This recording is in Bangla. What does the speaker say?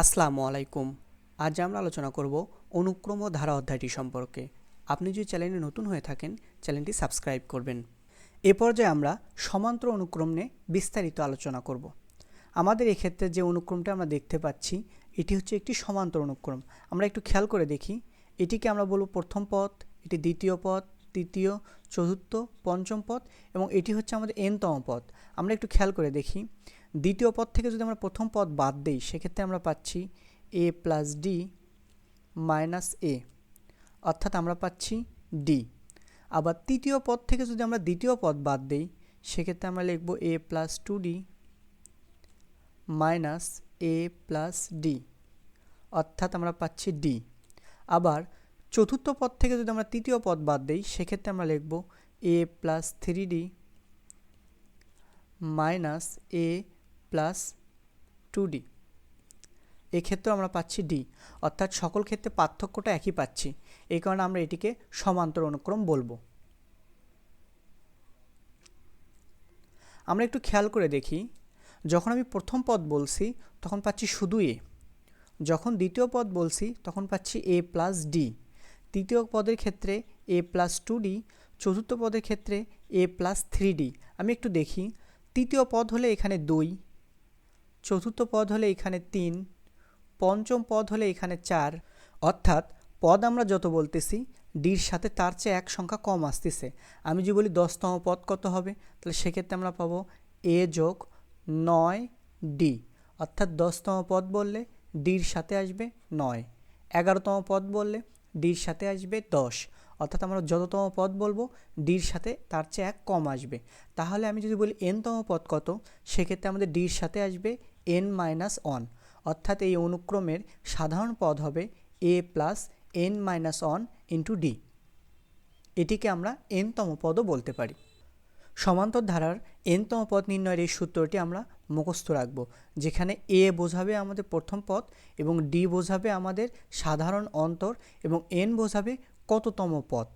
আসসালামু আলাইকুম। আজ আমরা আলোচনা করব অনুক্রম ধারা অধ্যায়টি সম্পর্কে। আপনি যদি চ্যানেলে নতুন হয়ে থাকেন, চ্যানেলটি সাবস্ক্রাইব করবেন। এ পর্যায়ে আমরা সমান্তর অনুক্রম নিয়ে বিস্তারিত আলোচনা করব। আমাদের এক্ষেত্রে যে অনুক্রমটা আমরা দেখতে পাচ্ছি, এটি হচ্ছে একটি সমান্তর অনুক্রম। আমরা একটু খেয়াল করে দেখি। এটিকে আমরা বলব প্রথম পথ এটি দ্বিতীয় পথ তৃতীয়, চতুর্থ, পঞ্চম পথ এবং এটি হচ্ছে আমাদের এনতম পথ আমরা একটু খেয়াল করে দেখি। দ্বিতীয় পদ থেকে যদি আমরা প্রথম পদ বাদ দিই, সেক্ষেত্রে আমরা পাচ্ছি A plus D minus A অর্থাৎ আমরা পাচ্ছি ডি আবার তৃতীয় পদ থেকে যদি আমরা দ্বিতীয় পদ বাদ দিই, সেক্ষেত্রে আমরা লিখব A plus two D minus A plus D অর্থাৎ আমরা পাচ্ছি ডি আবার চতুর্থ পদ থেকে যদি আমরা তৃতীয় পদ বাদ দিই, সেক্ষেত্রে আমরা লিখব A plus three D minus A plus two D এক্ষেত্রে আমরা পাচ্ছি ডি অর্থাৎ সকল ক্ষেত্রে পার্থক্যটা একই পাচ্ছি। এই কারণে আমরা এটিকে সমান্তর অনুক্রম বলব। আমরা একটু খেয়াল করে দেখি। যখন আমি প্রথম পদ বলছি, তখন পাচ্ছি শুধু এ যখন দ্বিতীয় পদ বলছি, তখন পাচ্ছি এ প্লাস ডি তৃতীয় পদের ক্ষেত্রে এ প্লাস টু ডি চতুর্থ পদের ক্ষেত্রে এ প্লাস থ্রি ডি আমি একটু দেখি। তৃতীয় পদ হলে এখানে দুই চতুর্থ পদ হলে এখানে তিন, পঞ্চম পদ হলে এখানে চার। অর্থাৎ পদ আমরা যত বলতেছি, ডির সাথে তার চেয়ে এক সংখ্যা কম আসতেছে। আমি যদি বলি দশতম পদ কত হবে? তাহলে সেক্ষেত্রে আমরা পাবো এ যোগ নয় ডি। অর্থাৎ দশতম পদ বললে ডির সাথে আসবে নয়। এগারোতম পদ বললে ডির সাথে আসবে দশ। অর্থাৎ আমরা যততম পদ বলব, ডির সাথে তার চেয়ে এক কম আসবে। তাহলে আমি যদি বলি এনতম পদ কত? সেক্ষেত্রে আমাদের ডির সাথে আসবে এন মাইনাস ওয়ান অর্থাৎ এই অনুক্রমের সাধারণ পদ হবে A plus N minus one into D এটিকে আমরা এনতম পদও বলতে পারি। সমান্তর ধারার এনতম পদ নির্ণয়ের এই সূত্রটি আমরা মুখস্থ রাখব, যেখানে এ বোঝাবে আমাদের প্রথম পদ এবং ডি বোঝাবে আমাদের সাধারণ অন্তর এবং এন বোঝাবে কততম পথ